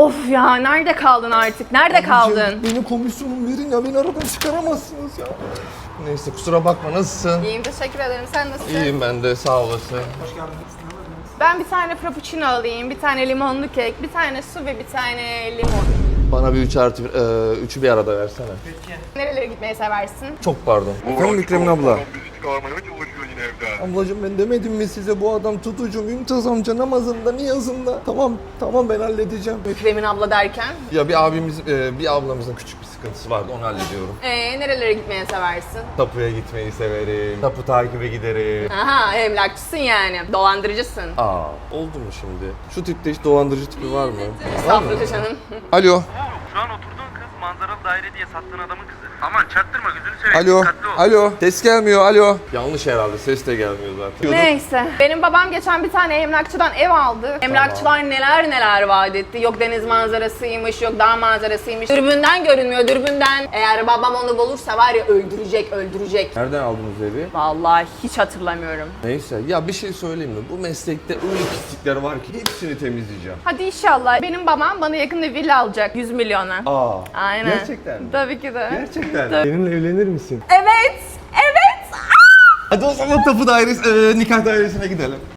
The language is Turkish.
Of ya nerede kaldın artık? Nerede kaldın? Abicim, Beni komisyonum verin ya beni aradan çıkaramazsınız ya. Neyse kusura bakma nasılsın? İyiyim teşekkür ederim. Sen nasılsın? İyiyim ben de sağ olasın. Ben bir tane frappuccino alayım, bir tane limonlu kek, bir tane su ve bir tane limon. Bana bir 3 artı e, üçü bir arada versene. Nerelere gitmeyi seversin? Çok pardon. Efendim Mükremin abla. Evden? Ablacığım ben demedim mi size bu adam tutucu Mümtaz amca namazında niyazında. Tamam tamam ben halledeceğim. Mükremin abla derken? Ya bir abimiz e, bir ablamızın küçük bir sıkıntısı vardı onu hallediyorum. Ee, nerelere gitmeyi seversin? Tapuya gitmeyi severim. Tapu takibe giderim. Aha emlakçısın yani, dolandırıcısın. Aa oldu mu şimdi? Şu tipte hiç dolandırıcı tipi var mı? Var mı? Estağfurullah canım. Alo. Oğlum şu an oturduğun kız manzaralı daire diye sattığın adamın kızı. Aman çaktırma gözünü seveyim. Alo. Dikkatli ol. Alo. Ses gelmiyor. Alo. Yanlış herhalde. Ses de gelmiyor zaten. Neyse. Benim babam geçen bir tane emlakçıdan ev aldı. Emlakçılar neler neler vaat etti. Yok deniz manzarasıymış, yok dağ manzarasıymış. Dürbünden görünmüyor, dürbünden. Eğer babam onu bulursa var ya öldürecek, öldürecek. Nereden aldınız evi? Vallahi hiç hatırlamıyorum. Neyse. Ya bir şey söyleyeyim mi? Bu meslekte öyle pislikler var ki hepsini temizleyeceğim. Hadi inşallah. Benim babam bana yakında villa alacak 100 milyona. Aa. Aynen. Gerçekten mi? Tabii ki de. Gerçekten. Tabii. Benimle evlenir misin? Evet, evet. Hadi o zaman tapu dairesi, e, nikah dairesine gidelim.